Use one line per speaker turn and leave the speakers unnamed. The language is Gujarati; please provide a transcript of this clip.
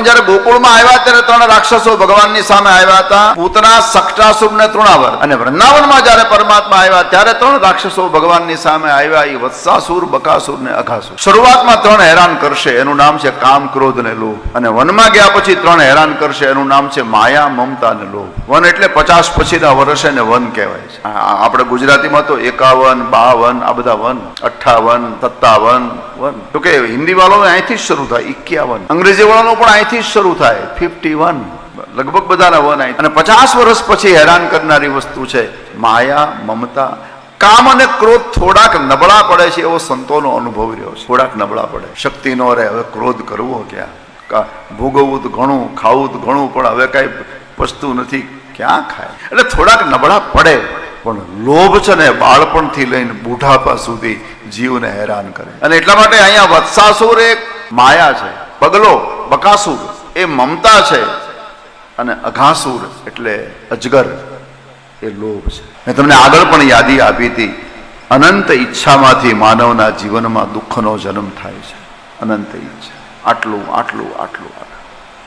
ભગવાન જયારે ગોકુળમાં આવ્યા ત્યારે ત્રણ રાક્ષસો ભગવાનની સામે આવ્યા હતા. પૂતના સક્ષાસુર ને તૃણાવર. અને વૃંદાવનમાં જયારે પરમાત્મા આવ્યા ત્યારે ત્રણ રાક્ષસો ભગવાનની સામે આવ્યા. એ વત્સાસુર, બકાસુર ને અઘાસુર શરૂઆતમાં ત્રણ હેરાન કરશે. એનું નામ છે કામ ક્રોધ ને લોભ. અને વનમાં ગયા પછી ત્રણ હેરાન કરશે. એનું નામ છે માયા, મમતા ને લોભ. વન એટલે પચાસ પછીના વર્ષે ને વન કહેવાય છે. આપણે ગુજરાતીમાં તો એકાવન, બાવન, આ બધા વન. અઠ્ઠાવન, સત્તાવન વન તો કે હિન્દી વાળો અહીંથી જ શરૂ થાય ઇક્યાવન અંગ્રેજી વાળાનો પણ અહીંથી જ શરૂ થાય ફિફ્ટી વન લગભગ બધાના વન અહીં. અને પચાસ વર્ષ પછી હેરાન કરનારી વસ્તુ છે, માયા, મમતા. કામ અને ક્રોધ થોડાક નબળા પડે છે એવો સંતોનો અનુભવ રહ્યો છે. થોડાક નબળા પડે. શક્તિ નો રહે, હવે ક્રોધ કરવો ક્યાં? ભોગવવું તો ઘણું, ખાવું તો ઘણું, પણ હવે કાંઈ વસ્તુ નથી, ક્યાં ખાય? એટલે થોડાક નબળા પડે. પણ લોભ છે ને બાળપણથી લઈને બુઢાપા સુધી જીવને હેરાન કરે. અને એટલા માટે અહીંયા વત્સાસુર એક માયા છે પગલો બકાસુર, એ મમતા છે અને અઘાસુર એટલે અજગર, એ લોભ છે. મેં તમને આગળ પણ યાદી આપી હતી, અનંત ઈચ્છામાંથી માનવના જીવનમાં દુઃખનો જન્મ થાય છે. અનંત ઈચ્છા. આટલું આટલું આટલું આટલું.